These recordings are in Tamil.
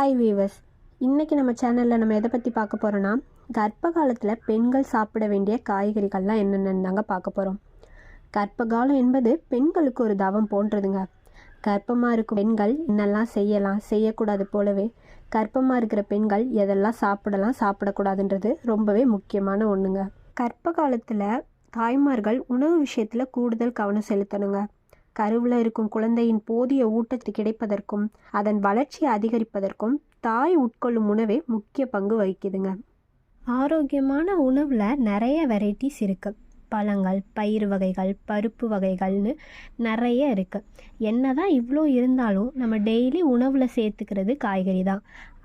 ஹாய் வீவர்ஸ் இன்றைக்கி நம்ம சேனலில் நம்ம எதை பற்றி பார்க்க போகிறோன்னா கர்ப்ப காலத்தில் பெண்கள் சாப்பிட வேண்டிய காய்கறிகள்லாம் என்னென்னு தாங்க பார்க்க போகிறோம் கர்ப்ப காலம் என்பது பெண்களுக்கு ஒரு தவம் போன்றதுங்க. கர்ப்பமாக இருக்கும் பெண்கள் என்னெல்லாம் செய்யலாம் செய்யக்கூடாது போலவே கர்ப்பமாக இருக்கிற பெண்கள் எதெல்லாம் சாப்பிடலாம் சாப்பிடக்கூடாதுன்றது ரொம்பவே முக்கியமான ஒன்றுங்க கர்ப்ப காலத்தில் தாய்மார்கள் உணவு விஷயத்தில் கூடுதல் கவனம் செலுத்தணுங்க. கருவில் இருக்கும் குழந்தையின் போதிய ஊட்டத்து கிடைப்பதற்கும் அதன் வளர்ச்சியை அதிகரிப்பதற்கும் தாய் உட்கொள்ளும் உணவே முக்கிய பங்கு வகிக்குதுங்க. ஆரோக்கியமான உணவில் நிறைய வெரைட்டிஸ் இருக்குது பழங்கள் பயிர் வகைகள் பருப்பு வகைகள்னு நிறைய இருக்குது என்ன தான் இவ்வளோ இருந்தாலும் நம்ம டெய்லி உணவில் சேர்த்துக்கிறது காய்கறி தான்.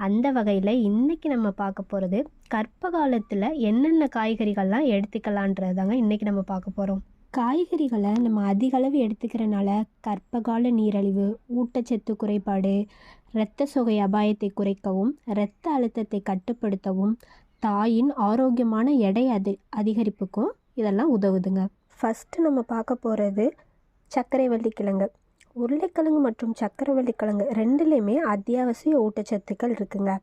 அந்த வகையில் இன்றைக்கி நம்ம பார்க்க போகிறது கற்ப காலத்தில் என்னென்ன காய்கறிகள்லாம் எடுத்துக்கலான்றது தாங்க இன்றைக்கி நம்ம பார்க்க போகிறோம் காய்கறிகளை நம்ம அதிக அளவு எடுத்துக்கிறனால கர்ப்பகால நீரழிவு ஊட்டச்சத்து குறைபாடு இரத்த சோகை அபாயத்தை குறைக்கவும் இரத்த அழுத்தத்தை கட்டுப்படுத்தவும் தாயின் ஆரோக்கியமான எடை அதி அதிகரிப்புக்கும் இதெல்லாம் உதவுதுங்க. ஃபஸ்ட்டு நம்ம பார்க்க போகிறது சர்க்கரை கிழங்கு. உருளைக்கிழங்கு மற்றும் சர்க்கரை கிழங்கு ரெண்டுலேயுமே அத்தியாவசிய ஊட்டச்சத்துக்கள் இருக்குங்க.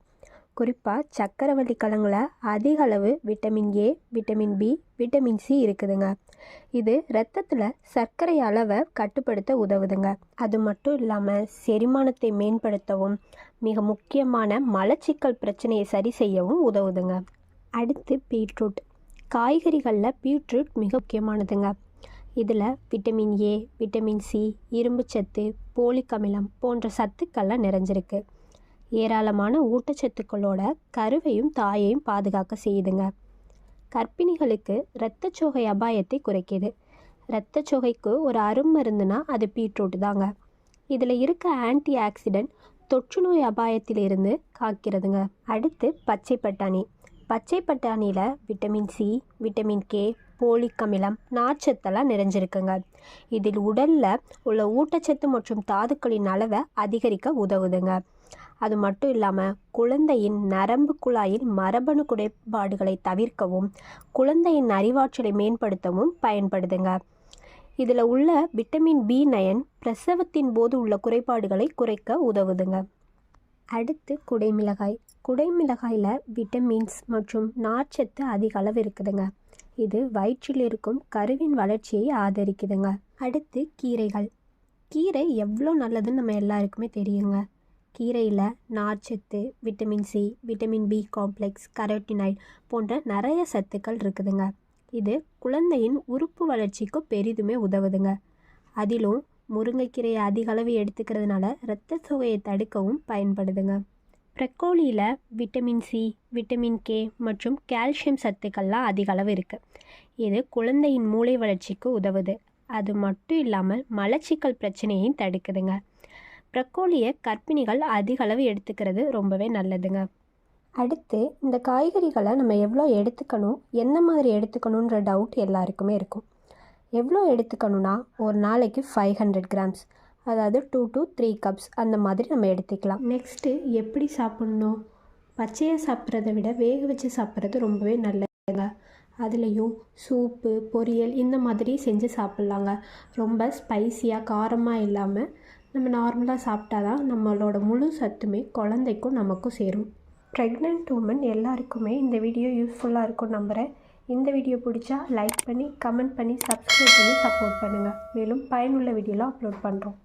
குறிப்பாக சக்கரவள்ளி கிழங்குல அதிக அளவு vitamin A vitamin B vitamin C இருக்குதுங்க. இது ரத்தத்தில் சர்க்கரை அளவை கட்டுப்படுத்த உதவுதுங்க. அது மட்டும் இல்லாமல் செரிமானத்தை மேம்படுத்தவும் மிக முக்கியமான மலச்சிக்கல் பிரச்சனையை சரி செய்யவும் உதவுதுங்க. அடுத்து பீட்ரூட். காய்கறிகளில் பீட்ரூட் மிக முக்கியமானதுங்க. இதில் விட்டமின் ஏ விட்டமின் சி இரும்புச்சத்து போலிக் அமிலம் போன்ற சத்துக்கள்லாம் நிறைஞ்சிருக்கு. ஏராளமான ஊட்டச்சத்துக்களோட கருவையும் தாயையும் பாதுகாக்க செய்யுதுங்க. கர்ப்பிணிகளுக்கு இரத்தச்சோகை அபாயத்தை குறைக்கிது. இரத்தச்சோகைக்கு ஒரு அருமருந்துனா அது பீட்ரூட் தாங்க. இதில் இருக்க ஆன்டி ஆக்சிடென்ட் தொற்று நோய் அபாயத்திலிருந்து காக்கிறதுங்க. அடுத்து பச்சை பட்டாணி. பச்சை பட்டாணியில் vitamin C vitamin K folic அமிலம் நார்ச்சத்தெல்லாம் நிறைஞ்சிருக்குங்க. இதில் உடலில் உள்ள ஊட்டச்சத்து மற்றும் தாதுக்களின் அளவை அதிகரிக்க உதவுதுங்க. அது மட்டும் இல்லாமல் குழந்தையின் நரம்பு குழாயில் மரபணு குறைபாடுகளை தவிர்க்கவும் குழந்தையின் அறிவாற்றலை மேம்படுத்தவும் பயன்படுதுங்க. இதில் உள்ள விட்டமின் பி நயன் பிரசவத்தின் போது உள்ள குறைபாடுகளை குறைக்க உதவுதுங்க. அடுத்து குடைமிளகாய். குடைமிளகாயில் விட்டமின்ஸ் மற்றும் நார்ச்சத்து அதிக அளவு இருக்குதுங்க. இது வயிற்றில் இருக்கும் கருவின் வளர்ச்சியை ஆதரிக்குதுங்க. அடுத்து கீரைகள். கீரை எவ்வளோ நல்லதுன்னு நம்ம எல்லாருக்குமே தெரியுங்க. கீரையில் நார்ச்சத்து vitamin C vitamin B complex carotenoid போன்ற நிறைய சத்துக்கள் இருக்குதுங்க. இது குழந்தையின் உறுப்பு வளர்ச்சிக்கு பெரிதுமே உதவுதுங்க. அதிலும் முருங்கைக்கீரையை அதிக அளவு எடுத்துக்கிறதுனால இரத்த சுவையை தடுக்கவும் பயன்படுதுங்க. ப்ரெக்கோலியில் விட்டமின் சி விட்டமின் கே மற்றும் கால்சியம் சத்துக்கள்லாம் அதிக அளவு இருக்குது இது குழந்தையின் மூளை வளர்ச்சிக்கு உதவுது. அது மட்டும் இல்லாமல் மலச்சிக்கல் பிரச்சனையையும் தடுக்குதுங்க. ப்ரக்கோலியை கர்ப்பிணிகள் அதிகளவு எடுத்துக்கிறது ரொம்பவே நல்லதுங்க. அடுத்து இந்த காய்கறிகளை நம்ம எவ்வளோ எடுத்துக்கணும் என்ன மாதிரி எடுத்துக்கணுன்ற டவுட் எல்லாருக்குமே இருக்கும். எவ்வளோ எடுத்துக்கணும்னா ஒரு நாளைக்கு ஃபைவ் ஹண்ட்ரட் கிராம்ஸ் அதாவது டூ டு த்ரீ கப்ஸ் அந்த மாதிரி நம்ம எடுத்துக்கலாம். நெக்ஸ்ட்டு எப்படி சாப்பிட்ணும்? பச்சையாக சாப்பிட்றத விட வேக வச்சு சாப்பிட்றது ரொம்பவே நல்லதுங்க. அதுலேயும் சூப்பு பொரியல் இந்த மாதிரி செஞ்சு சாப்பிட்லாங்க. ரொம்ப ஸ்பைசியாக காரமாக இல்லாமல் நம்ம நார்மலாக சாப்பிட்டா தான் நம்மளோட முழு சத்துமே குழந்தைக்கும் நமக்கும் சேரும். ப்ரெக்னென்ட் உமன் எல்லாருக்குமே இந்த வீடியோ யூஸ்ஃபுல்லாக இருக்கும் நம்புகிறேன் இந்த வீடியோ பிடிச்சா லைக் பண்ணி கமெண்ட் பண்ணி சப்ஸ்கிரைப் பண்ணி சப்போர்ட் பண்ணுங்கள் மேலும் பயனுள்ள வீடியோலாம் அப்லோட் பண்ணுறோம்